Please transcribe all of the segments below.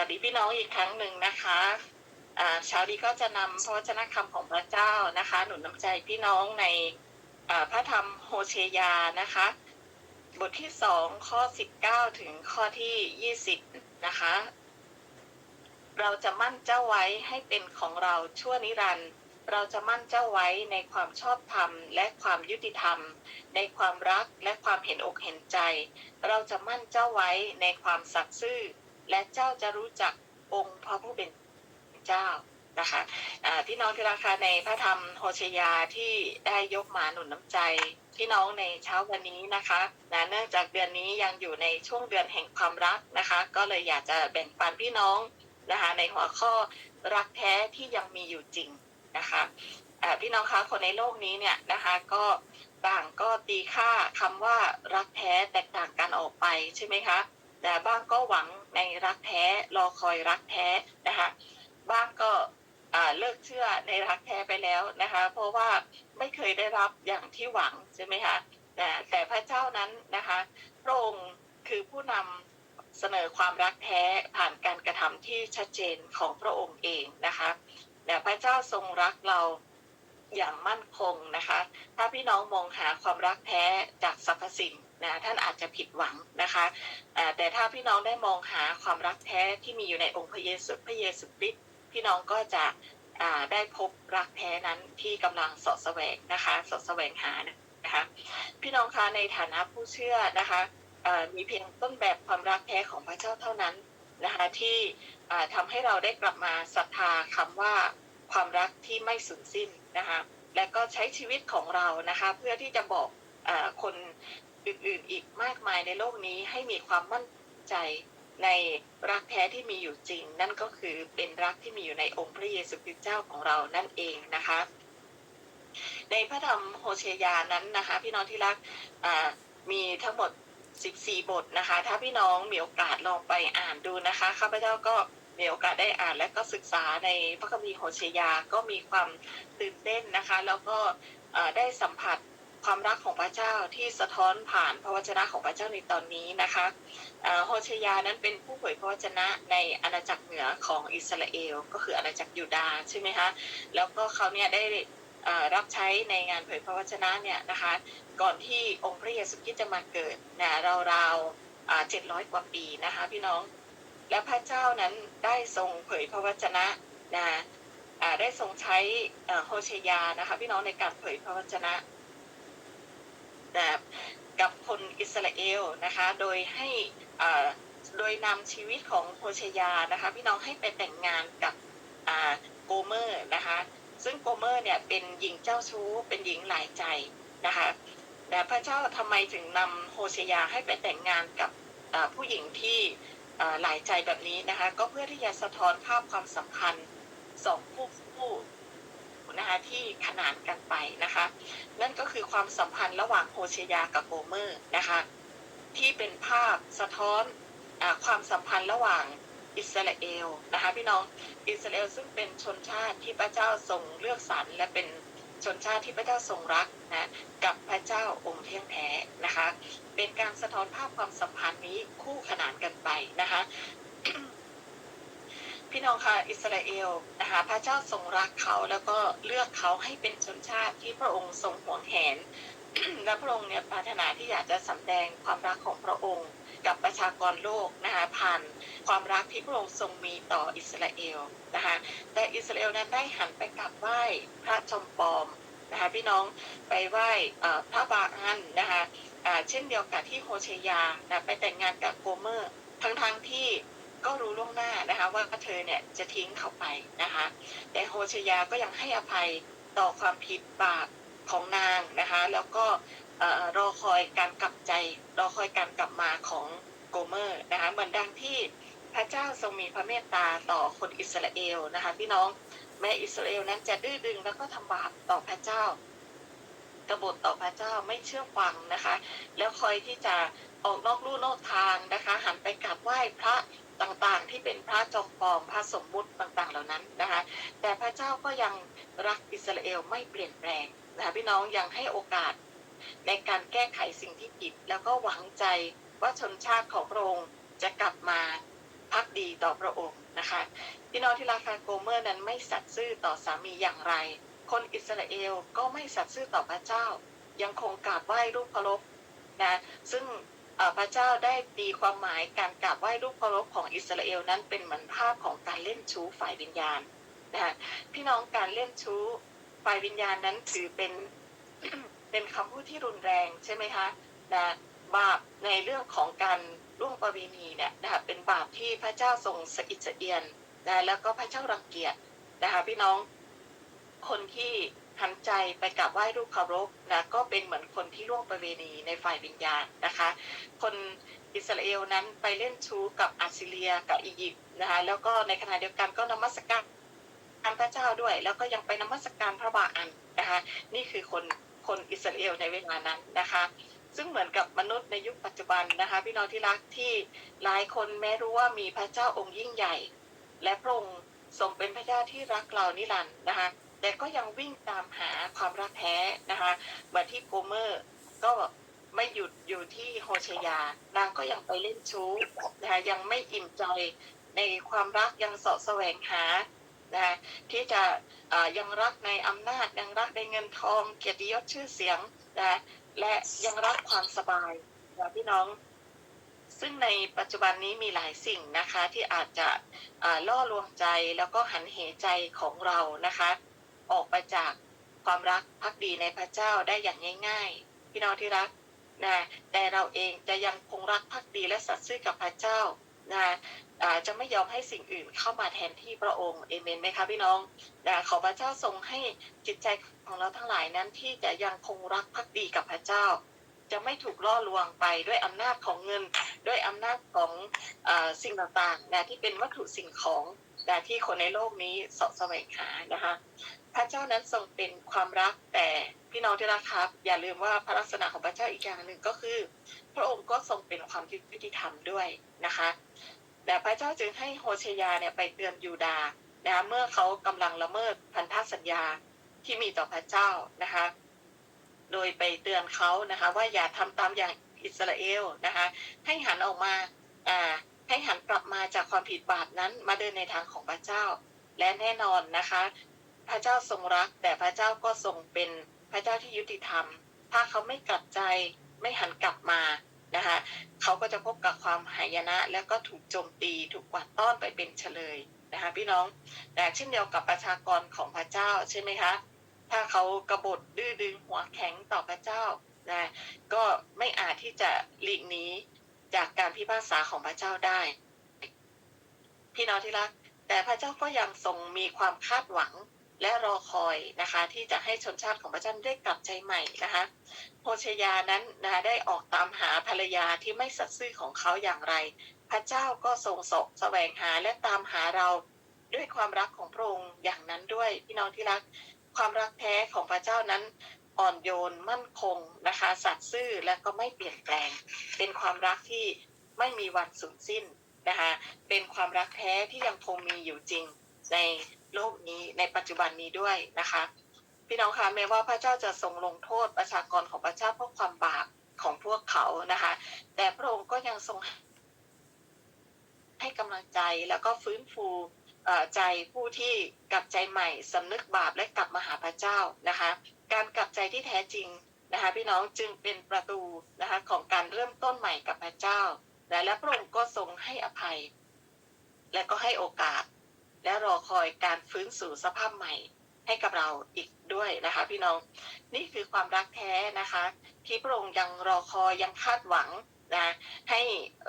วัสดีพี่น้องอีกครั้งหนึ่งนะคะเช้านี้ก็จะนำพระวจนะคำของพระเจ้านะคะ หนุนน้ำใจพี่น้องในพระธรรมโฮเชยานะคะ บทที่สองข้อสิบเก้าถึงข้อที่ยี่สิบนะคะ เราจะมั่นเจ้าไว้ให้เป็นของเราชั่วนิรันดร์เราจะมั่นเจ้าไว้ในความชอบธรรม และความยุติธรรม ในความรักและความเห็นอกเห็นใจ เราจะมั่นเจ้าไว้ในความสัตย์ซื่อ และเจ้าจะรู้จักองค์พระผู้เป็นเจ้านะคะพี่น้องที่ราคาในพระธรรมโฮเชยาที่ได้ยกมาหนุนน้ำใจพี่น้องในเช้าวันนี้นะคะนะเนื่องจากเดือนนี้ยังอยู่ในช่วงเดือนแห่งความรักนะคะ ก็เลยอยากจะแบ่งปันพี่น้องนะคะในหัวข้อรักแท้ที่ยังมีอยู่จริงนะคะพี่น้องคะคนในโลกนี้เนี่ยนะคะก็ต่างก็ตีค่าคำว่ารักแท้แตกต่างกันออกไปใช่ไหมคะแต่บ้างก็หวัง ในรักแท้รอคอยรักแท้นะคะบ้างก็เลิกเชื่อในรักแท้ไปแล้วนะคะ เพราะว่าไม่เคยได้รับอย่างที่หวังใช่ไหมคะแต่แต่พระเจ้านั้นนะคะพระองค์คือผู้นำเสนอความรักแท้ผ่านการกระทำที่ชัดเจนของพระองค์เองนะคะพระเจ้าทรงรักเราอย่างมั่นคงนะคะ ถ้าพี่น้องมองหาความรักแท้จากสรรพสิ่ง นะท่านอาจจะผิดหวังนะคะแต่ถ้าพี่น้องได้มองหาความรักแท้ที่มีอยู่ในองค์พระเยซูพระเยซูคริสต์พี่น้องก็จะได้พบรักแท้นั้นที่กำลังสาะแสวงนะคะสาะแสวงหานะคะพี่น้องคะในฐานะผู้เชื่อนะคะมีเพียงต้นแบบความรักแท้ของพระเจ้าเท่านั้นนะคะที่อ่าทำให้เราได้กลับมาศรัทธาคำว่าความรักที่ไม่สูญสิ้นนะคะและก็ใช้ชีวิตของเรานะคะเพื่อที่จะบอกอคน อื่นๆ อีกมากมายในโลกนี้ให้มีความมั่นใจในรักแท้ที่มีอยู่จริง นั่นก็คือเป็นรักที่มีอยู่ในองค์พระเยซูคริสต์เจ้าของเรานั่นเองนะคะ ในพระธรรมโฮเชยานั้นนะคะ พี่น้องที่รักมีทั้งหมด 14 บทนะคะ ถ้าพี่น้องมีโอกาสลองไปอ่านดูนะคะข้าพเจ้าก็มีโอกาสได้อ่านและก็ศึกษาในพระคัมภีร์โฮเชยาก็มีความตื่นเต้นนะคะ แล้วก็ได้สัมผัส ความรักของพระเจ้าที่สะท้อนผ่านพระวจนะของพระเจ้าในตอนนี้นะคะโฮเชยานั้นเป็นผู้เผยพระวจนะในอาณาจักรเหนือของอิสราเอล ก็คืออาณาจักรยูดาห์ใช่ไหมคะแล้วก็เขาเนี่ยได้รับใช้ในงานเผยพระวจนะเนี่ยนะคะก่อนที่องค์พระเยซูคริสต์จะมาเกิดนะราวๆเจ็ดร้อยกว่าปีนะคะพี่น้องและพระเจ้านั้นได้ทรงเผยพระวจนะนะอ่าได้ทรงใช้โฮเชยานะคะพี่น้องในการเผยพระวจนะ กับคนอิสราเอลนะคะ โดยให้อ่าโดยนำชีวิตของโฮเชยานะคะ พี่น้องให้ไปแต่งงานกับอ่าโกเมอร์นะคะ ซึ่งโกเมอร์เนี่ยเป็นหญิงเจ้าชู้เป็นหญิงหลายใจนะคะแต่พระเจ้าทำไมถึงนำโฮเชยาให้ไปแต่งงานกับผู้หญิงที่หลายใจแบบนี้นะคะ ก็เพื่อที่จะสะท้อนภาพความสัมพันธ์สองคู่คู่ นะคะที่ขนานกันไปนะคะ นั่นก็คือความสัมพันธ์ระหว่างโฮเชยากับโกเมอร์นะคะที่เป็นภาพสะท้อนอความสัมพันธ์ระหว่างอิสราเอลนะคะพี่น้องอิสราเอลซึ่งเป็นชนชาติที่พระเจ้าทรงเลือกสรรและเป็นชนชาติที่พระเจ้าทรงรักนะกับพระเจ้าองค์เที่ยงแท้นะคะ เป็นการสะท้อนภาพความสัมพันธ์นี้คู่ขนานกันไปนะคะ พี่น้องค่ะอิสราเอลนะคะพระเจ้าทรงรักเขาแล้วก็เลือกเขาให้เป็นชนชาติที่พระองค์ทรงหวงแหน และพระองค์เนี่ยปรารถนาที่อยากจะสำแดงความรักของพระองค์กับประชากรโลกนะคะผ่านความรักที่พระองค์ทรงมีต่ออิสราเอลนะคะแต่อิสราเอลนั้นได้หันไปกราบไหว้พระจอมปลอมนะคะพี่น้องไปไหว้พระบาอันนะคะเช่นเดียวกับที่โฮเชยานะไปแต่งงานกับโกเมอร์ ทั้งๆทที่ ก็รู้ล่วงหน้านะคะ ว่าเธอเนี่ยจะทิ้งเขาไปนะคะ แต่โฮเชยาก็ยังให้อภัยต่อความผิดบาปของนางนะคะ แล้วก็รอคอยการกลับใจ รอคอยการกลับมาของโกเมอร์นะคะเหมือนดังที่พระเจ้าทรงมีพระเมตตาต่อคนอิสราเอลนะคะพี่น้องแม้อิสราเอลนั้นจะดื้อดึงแล้วก็ทำบาปต่อพระเจ้ากบฏต่อพระเจ้าไม่เชื่อฟังนะคะ แล้วคอยที่จะออกนอกลู่นอกทางนะคะ หันไปกราบไหว้พระ ต่างๆ ที่เป็นพระจอมปลอมพระสมมุติต่างๆ เหล่านั้นนะคะ แต่พระเจ้าก็ยังรักอิสราเอลไม่เปลี่ยนแปลงนะคะพี่น้องยังให้โอกาส ในการแก้ไขสิ่งที่ผิด แล้วก็หวังใจว่าชนชาติของพระองค์จะกลับมาพักดีต่อพระองค์นะคะพี่น้องที่ราคาโกเมอร์นั้นไม่สัตย์ซื่อต่อสามีอย่างไร คนอิสราเอลก็ไม่สัตย์ซื่อต่อพระเจ้า ยังคงกราบไหว้รูปเคารพนะซึ่ง พระเจ้าได้ตีความหมายการกราบไหว้รูปเคารพของอิสราเอลนั้นเป็นเหมือนภาพของการเล่นชู้ฝ่ายวิญญาณนะคะพี่น้องการเล่นชู้ฝ่ายวิญญาณนั้นถือเป็นเป็นคำพูดที่รุนแรงใช่ไหมคะนะบาปในเรื่องของการร่วงประเวณีเนี่ยนะคะเป็นบาปที่พระเจ้าทรงสะอิดสะเอียนนะแล้วก็พระเจ้ารังเกียจนะคะพี่น้องคนที่ หันใจไปกราบไหว้รูปเคารพนะก็เป็นเหมือนคนที่ร่วงประเวณีในฝ่ายวิญญาณนะคะ คนอิสราเอลนั้นไปเล่นชู้กับอัสซีเรียกับอียิปต์นะคะแล้วก็ในขณะเดียวกันก็นมัสการพระเจ้าด้วย แล้วก็ยังไปนมัสการพระบาอันนะคะนี่คือคนคนอิสราเอลในเวลานั้นนะคะซึ่งเหมือนกับมนุษย์ในยุคปัจจุบันนะคะพี่น้องที่รักที่หลายคนแม้รู้ว่ามีพระเจ้าองค์ยิ่งใหญ่ และพระองค์ทรงเป็นพระเจ้าที่รักเรานิรันดร์นะคะ แต่ก็ยังวิ่งตามหาความรักแท้นะคะเหมือนที่โกเมอร์ก็ไม่หยุดอยู่ที่โฮเชยานางก็ยังไปเล่นชู้นะคะยังไม่อิ่มใจในความรักยังเสาะแสวงหานะคะที่จะยังรักในอำนาจยังรักในเงินทองเกียรติยศชื่อเสียงนะะและยังรักความสบายนะพี่น้อง ซึ่งในปัจจุบันนี้มีหลายสิ่งนะคะที่อาจจะล่อลวงใจแล้วก็หันเหใจของเรานะคะ ออกไปจากความรักพักดีในพระเจ้าได้อย่างง่าย ๆ พี่น้องที่รักนะแต่เราเองจะยังคงรักพักดีและสัตย์ซื่อกับพระเจ้านะจะไม่ยอมให้สิ่งอื่นเข้ามาแทนที่พระองค์เอเมนไหมคะพี่น้องนะขอพระเจ้าทรงให้จิตใจของเราทั้งหลายนั้นที่จะยังคงรักพักดีกับพระเจ้า จะไม่ถูกล่อลวงไปด้วยอำนาจของเงิน ด้วยอำนาจของอสิ่งต่างๆนะที่เป็นวัตถุสิ่งของนะที่คนในโลกนี้สาะแสวงหานะคะ พระเจ้านั้นทรงเป็นความรักแต่พี่น้องที่รักครับ อย่าลืมว่าพระลักษณะของพระเจ้าอีกอย่างหนึ่งก็คือ พระองค์ก็ทรงเป็นความยุติธรรมด้วยนะคะแต่พระเจ้าจึงให้โฮเชยาเนี่ยไปเตือนยูดาห์นะเมื่อเขากำลังละเมิดพันธสัญญาที่มีต่อพระเจ้านะคะ โดยไปเตือนเขานะคะ ว่าอย่าทำตามอย่างอิสราเอลนะคะ ให้หันออกมาอ่าให้หันกลับมาจากความผิดบาปนั้นมาเดินในทางของพระเจ้า และแน่นอนนะคะ พระเจ้าทรงรัก แต่พระเจ้าก็ทรงเป็นพระเจ้าที่ยุติธรรม ถ้าเขาไม่กลับใจไม่หันกลับมานะคะเขาก็จะพบกับความหายนะ แล้วก็ถูกโจมตีถูกกวาดต้อนไปเป็นเฉลยนะคะพี่น้องแต่เช่นเดียวกับประชากรของพระเจ้าใช่ไหมคะถ้าเขากระบฏดื้อดึงหัวแข็งต่อพระเจ้านะก็ไม่อาจที่จะหลีกหนีจากการพิพากษาของพระเจ้าได้ พี่น้องที่รัก แต่พระเจ้าก็ยังทรงมีความคาดหวัง และรอคอยนะคะที่จะให้ชนชาติของพระเจ้าได้กลับใจใหม่นะคะโฮเชยานั้นนะคะได้ออกตามหาภรรยาที่ไม่สัตย์ซื่อของเขาอย่างไร พระเจ้าก็ทรงสกแสวงหาและตามหาเราด้วยความรักของพระองค์อย่างนั้นด้วยพี่น้องที่รักความรักแท้ของพระเจ้านั้นอ่อนโยนมั่นคงนะคะสัตย์ซื่อและก็ไม่เปลี่ยนแปลง เป็นความรักที่ไม่มีวันสูญสิ้นนะคะเป็นความรักแท้ที่ยังคงมีอยู่จริงใน โลกนี้ในปัจจุบันนี้ด้วยนะคะ พี่น้องคะแม้ว่าพระเจ้าจะทรงลงโทษประชากรของพระเจ้าเพราะความบาปของพวกเขานะคะ แต่พระองค์ก็ยังทรงให้กำลังใจแล้วก็ฟื้นฟูใจผู้ที่กลับใจใหม่สำนึกบาปและกลับมาหาพระเจ้านะคะ การกลับใจที่แท้จริงนะคะ พี่น้องจึงเป็นประตูนะคะของการเริ่มต้นใหม่กับพระเจ้า และและพระองค์ก็ทรงให้อภัย และก็ให้โอกาส และรอคอยการฟื้นสู่สภาพใหม่ให้กับเราอีกด้วยนะคะพี่น้องนี่คือความรักแท้นะคะ ที่พระองค์ยังรอคอยยังคาดหวังนะให้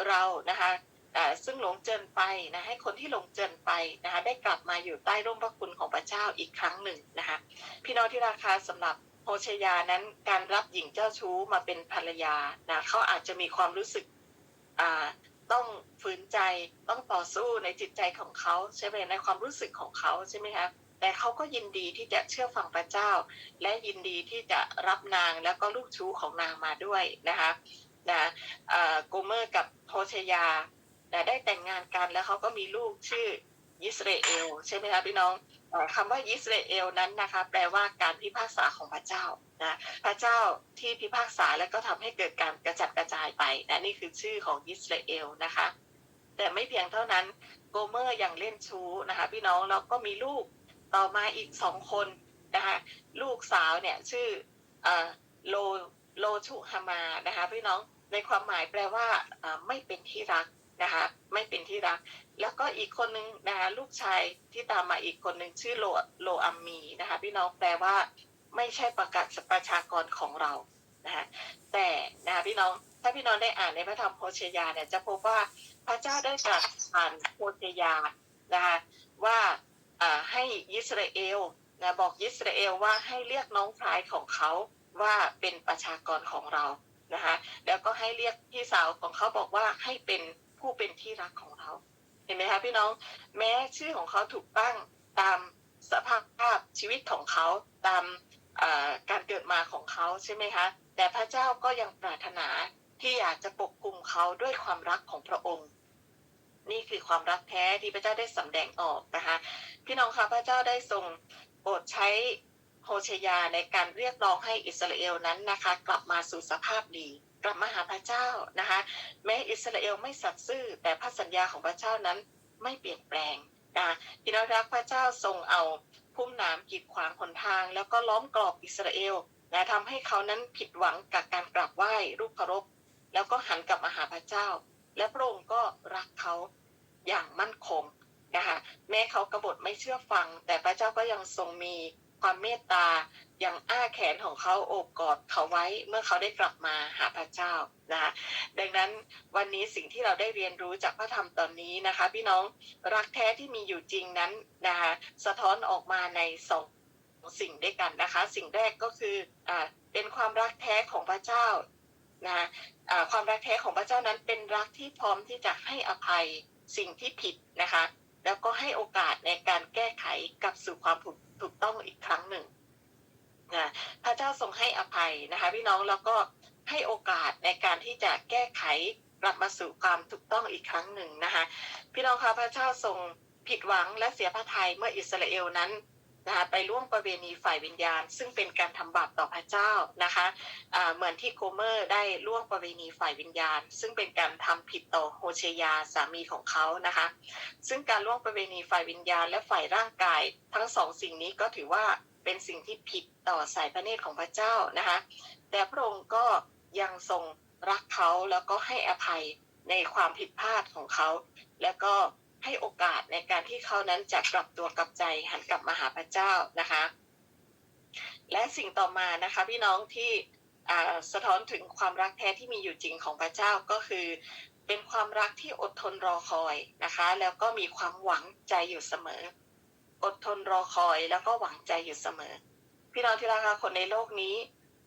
เรานะคะอ่ซึ่งหลงเจินไปนะให้คนที่หลงเจินไปนะคะได้กลับมาอยู่ใต้ร่มพระคุณของพระเจ้าอีกครั้งหนึ่งนะคะพี่น้องที่ราคาสำหรับโฮเชยานั้นการรับหญิงเจ้าชู้มาเป็นภรรยานะเขาอาจจะมีความรู้สึกอ่า ต้องฝืนใจต้องต่อสู้ในจิตใจของเขาใช่ไหมในความรู้สึกของเขาใช่ไหมคะแต่เขาก็ยินดีที่จะเชื่อฟังพระเจ้า และยินดีที่จะรับนางแล้วก็ลูกชู้ของนางมาด้วยนะคะนะอ่าโกเมอร์กับโฮเชยานะได้แต่งงานกันแล้วเขาก็มีลูกชื่อยิสราเอลใช่ไหมคะพี่น้องคำว่ายิสราเอลนั้นนะคะ แปลว่าการพิพากษาของพระเจ้า นะพระเจ้าที่พิพากษาและก็ทำให้เกิดการกระจัดกระจายไปนะนี่คือชื่อของยิสราเอลนะคะ แต่ไม่เพียงเท่านั้นโกเมอร์ยังเล่นชู้นะคะ พี่น้องแล้วก็มีลูกต่อมาอีกสองคนนะคะลูกสาวเนี่ยชื่ออโลโลชุฮามานะคะพี่น้องในความหมายแปลว่าไม่เป็นที่รักนะคะไม่เป็นที่รัก แล้วก็อีกคนนึงนะคะลูกชายที่ตามมาอีกคนหนึ่งชื่อโลโลอัมมีนะคะพี่น้องแปลว่า ไม่ใช่ประกาศประชากรของเรานะคะแต่นะคะพี่น้องถ้าพี่น้องได้อ่านในพระธรรมโฮเชยาเนี่ยจะพบว่าพระเจ้าได้ตรัสผ่านโฮเชยานะคะว่าให้ยิสราเอลนะบอกยิสราเอลว่าให้เรียกน้องชายของเขาว่าเป็นประชากรของเรานะคะแล้วก็ให้เรียกพี่สาวของเขาบอกว่าให้เป็นผู้เป็นที่รักของเรา เห็นไหมคะพี่น้องแม้ชื่อของเขาถูกตั้งตามสภาพชีวิตของเขาตาม การเกิดมาของเขาใช่ไหมคะ แต่พระเจ้าก็ยังปรารถนาที่อยากจะปกคุมเขาด้วยความรักของพระองค์ นี่คือความรักแท้ที่พระเจ้าได้สำแดงออกนะคะ พี่น้องคะพระเจ้าได้ทรงโปรดใช้โฮเชยาในการเรียกร้องให้อิสราเอลนั้นนะคะ กลับมาสู่สภาพดีกลับมาหาพระเจ้านะคะ แม้อิสราเอลไม่สัตย์ซื่อ แต่พระสัญญาของพระเจ้านั้นไม่เปลี่ยนแปลงนะพี่น้องรักพระเจ้าทรงเอา คุ้มน้ำกีดขวางหนทาง แล้วก็ล้อมกรอบอิสราเอลนะทำให้เขานั้นผิดหวังกับการกราบไหว้รูปเคารพ แล้วก็หันกลับมาหาพระเจ้า และพระองค์ก็รักเขาอย่างมั่นคงนะคะแม้เขากบฏไม่เชื่อฟัง แต่พระเจ้าก็ยังทรงมี ความเมตตาอย่างอ้าแขนของเขาโอบกอดเขาไว้เมื่อเขาได้กลับมาหาพระเจ้านะคะดังนั้นวันนี้สิ่งที่เราได้เรียนรู้จากพระธรรมตอนนี้นะคะ พี่น้องรักแท้ที่มีอยู่จริงนั้นนะคะสะท้อนออกมาในสองสิ่งด้วยกันนะคะ สิ่งแรกก็คืออ่าเป็นความรักแท้ของพระเจ้านะอ่าความรักแท้ของพระเจ้านั้นเป็นรักที่พร้อมที่จะให้อภัยสิ่งที่ผิดนะคะ แล้วก็ให้โอกาสในการแก้ไขกลับสู่ความถูก ถูกต้องอีกครั้งหนึ่งนะพระเจ้าทรงให้อภัยนะคะ พี่น้องแล้วก็ให้โอกาสในการที่จะแก้ไขกลับมาสู่ความถูกต้องอีกครั้งหนึ่งนะคะ พี่น้องคะพระเจ้าทรงผิดหวังและเสียพระทัยเมื่ออิสราเอลนั้น นะคะไปล่วงประเวณีฝ่ายวิญญาณ ซึ่งเป็นการทำบาปต่อพระเจ้านะคะอ่าเหมือนที่โกเมอร์ได้ล่วงประเวณีฝ่ายวิญญาณ ซึ่งเป็นการทำผิดต่อโฮเชยาสามีของเขานะคะ ซึ่งการล่วงประเวณีฝ่ายวิญญาณ และฝ่ายร่างกายทั้งสองสิ่งนี้ก็ถือว่าเป็นสิ่งที่ผิดต่อสายพระเนตรของพระเจ้านะคะ แต่พระองค์ก็ยังทรงรักเขาแล้วก็ให้อภัยในความผิดพลาดของเขา แล้วก็ ให้โอกาสในการที่เขานั้นจะกลับตัวกลับใจหันกลับมาหาพระเจ้านะคะ และสิ่งต่อมานะคะพี่น้องที่สะท้อนถึงความรักแท้ที่มีอยู่จริงของพระเจ้าก็คือ เป็นความรักที่อดทนรอคอยนะคะ แล้วก็มีความหวังใจอยู่เสมอ อดทนรอคอยแล้วก็หวังใจอยู่เสมอ พี่น้องที่รักค่ะคนในโลกนี้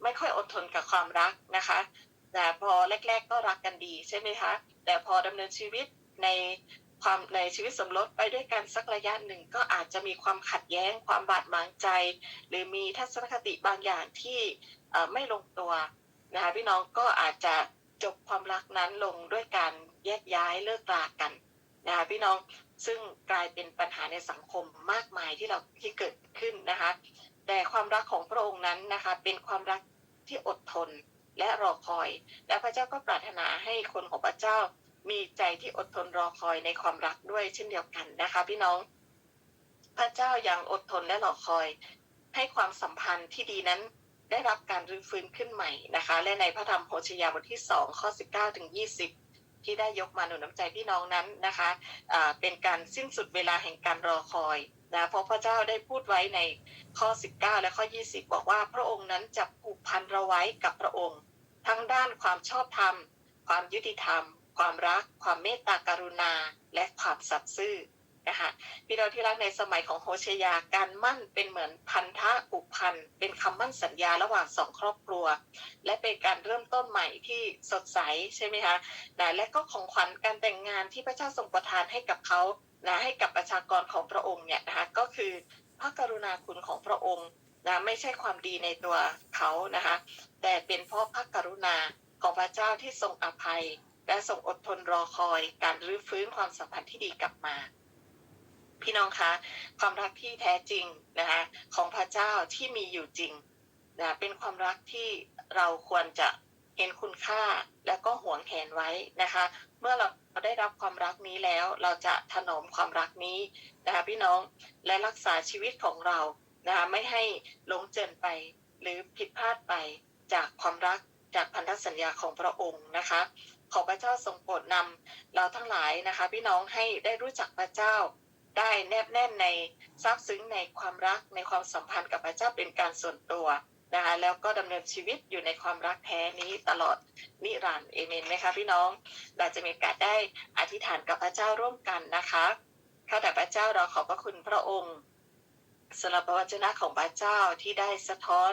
ไม่ค่อยอดทนกับความรักนะคะ แต่พอแรก ๆ ก็รักกันดีใช่ไหมคะ แต่พอดำเนินชีวิตใน ความในชีวิตสมรสไปด้วยกันสักระยะหนึ่งก็อาจจะมีความขัดแย้ง ความบาดหมางใจ หรือมีทัศนคติบางอย่างที่ไม่ลงตัวนะคะพี่น้องก็อาจจะจบความรักนั้นลงด้วยการแยกย้ายเลิกรากันนะคะพี่น้องซึ่งกลายเป็นปัญหาในสังคมมากมายที่เราที่เกิดขึ้นนะคะ แต่ความรักของพระองค์นั้นนะคะเป็นความรักที่อดทนและรอคอย และพระเจ้าก็ปรารถนาให้คนของพระเจ้า มีใจที่อดทนรอคอยในความรักด้วยเช่นเดียวกันนะคะ พี่น้อง พระเจ้ายังอดทนและรอคอย ให้ความสัมพันธ์ที่ดีนั้นได้รับการรื้อฟื้นขึ้นใหม่นะคะ และในพระธรรมโฮชยาบทที่สองข้อสิบเก้าถึงยี่สิบที่ได้ยกมาหนุนน้ำใจพี่น้องนั้นนะคะอ่าเป็นการสิ้นสุดเวลาแห่งการรอคอยนะเพราะพระเจ้าได้พูดไว้ในข้อ 19 และข้อ 20 บอกว่าพระองค์นั้นจะผูกพันเราไว้กับพระองค์ ทั้งด้านความชอบธรรม ความยุติธรรม ความรัก ความเมตตากรุณา และความสัตย์ซื่อนะคะพี่น้องที่รักในสมัยของโฮเชยาการมั่นเป็นเหมือนพันธะผูกพันเป็นคำมั่นสัญญาระหว่างสองครอบครัว และเป็นการเริ่มต้นใหม่ที่สดใสใช่ไหมคะนะและก็ของขวัญการแต่งงานที่พระเจ้าทรงประทานให้กับเขานะให้กับประชากรของพระองค์เนี่ยนะคะก็คือพระกรุณาคุณของพระองค์นะไม่ใช่ความดีในตัวเขานะคะแต่เป็นเพราะพระกรุณาของพระเจ้าที่ทรงอภัย และทรงอดทนรอคอยการรื้อฟื้นความสัมพันธ์ที่ดีกลับมา พี่น้องคะความรักที่แท้จริงนะคะของพระเจ้าที่มีอยู่จริงนะเป็นความรักที่เราควรจะเห็นคุณค่าแล้วก็หวงแหนไว้นะคะ เมื่อเราได้รับความรักนี้แล้วเราจะถนอมความรักนี้นะคะพี่น้องและรักษาชีวิตของเรานะคะไม่ให้หลงเจินไปหรือผิดพลาดไปจากความรักจากพันธสัญญาของพระองค์นะคะ ขอพระเจ้าทรงโปรดนำเราทั้งหลายนะคะ พี่น้องให้ได้รู้จักพระเจ้า ได้แนบแน่นในซาบซึ้งในความรักในความสัมพันธ์กับพระเจ้าเป็นการส่วนตัวนะคะแล้วก็ดำเนินชีวิตอยู่ในความรักแท้นี้ตลอดนิรันดร์เอเมนไหมคะพี่น้อง เราจะมีโอกาสได้อธิษฐานกับพระเจ้าร่วมกันนะคะข้าแต่พระเจ้าเราขอบพระคุณพระองค์ สำหรับพระวจนะของพระเจ้าที่ได้สะท้อน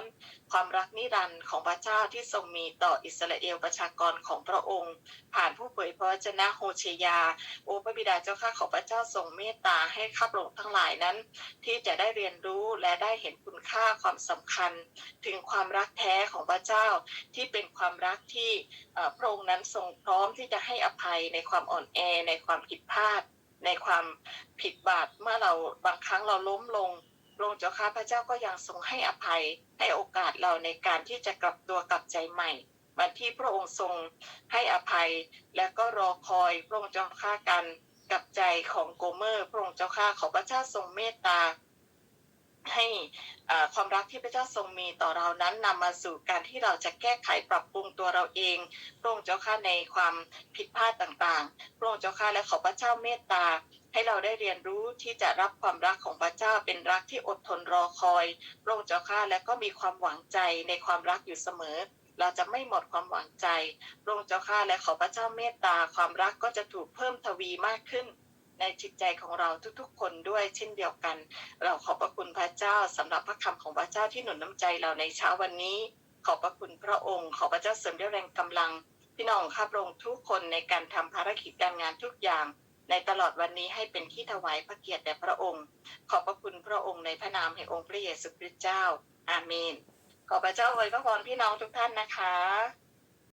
ความรักนิรันดร์ของพระเจ้าที่ทรงมีต่ออิสราเอลประชากรของพระองค์ ผ่านผู้เผยพระวจนะโฮเชยา โอพระบิดาเจ้าข้าของพระเจ้าทรงเมตตาให้ข้าพระองค์ทั้งหลายนั้น ที่จะได้เรียนรู้และได้เห็นคุณค่าความสำคัญ ถึงความรักแท้ของพระเจ้าที่เป็นความรักที่พระองค์นั้นทรงพร้อมที่จะให้อภัยในความอ่อนแอในความผิดพลาด ในความผิดบาปเมื่อเราบางครั้งเราล้มลง พระองค์เจ้าข้าพระเจ้าก็ยังทรงให้อภัยให้โอกาสเราในการที่จะกลับตัวกลับใจใหม่มือนที่พระองค์ทรงให้อภัย และก็รอคอยพระองค์เจ้าข้ากันกลับใจของโกเมอร์ พระองค์เจ้าข้าขอพระเจ้าทรงเมตตาให้ความรักที่พระเจ้าทรงมีต่อเรานั้นนำมาสู่การที่เราจะแก้ไขปรับปรุงตัวเราเองพระองค์เจ้าข้าในความผิดพลาดต่างๆ พระองค์เจ้าข้าและขอพระเจ้าเมตตา ให้เราได้เรียนรู้ที่จะรับความรักของพระเจ้าเป็นรักที่อดทนรอคอยพระองค์เจ้าข้าและก็มีความหวังใจในความรักอยู่เสมอ เราจะไม่หมดความหวังใจพระองค์เจ้าข้าและขอพระเจ้าเมตตาความรักก็จะถูกเพิ่มทวีมากขึ้น ในจิตใจของเราทุกๆ คนด้วยเช่นเดียวกัน เราขอบพระคุณพระเจ้าสำหรับพระคำของพระเจ้าที่หนุนน้ำใจเราในเช้าวันนี้ ขอบพระคุณพระองค์ ขอพระเจ้าเสริมด้วยแรงกำลัง พี่น้องข้าพระองค์ทุกคนในการทำภารกิจการงานทุกอย่าง ในตลอดวันนี้ให้เป็นที่ถวายพระเกียรติแด่พระองค์ ขอบพระคุณพระองค์ในพระนามแห่งองค์พระเยซูคริสต์เจ้า อาเมน ขอพระเจ้าอวยพระพรพี่น้องทุกท่านนะคะ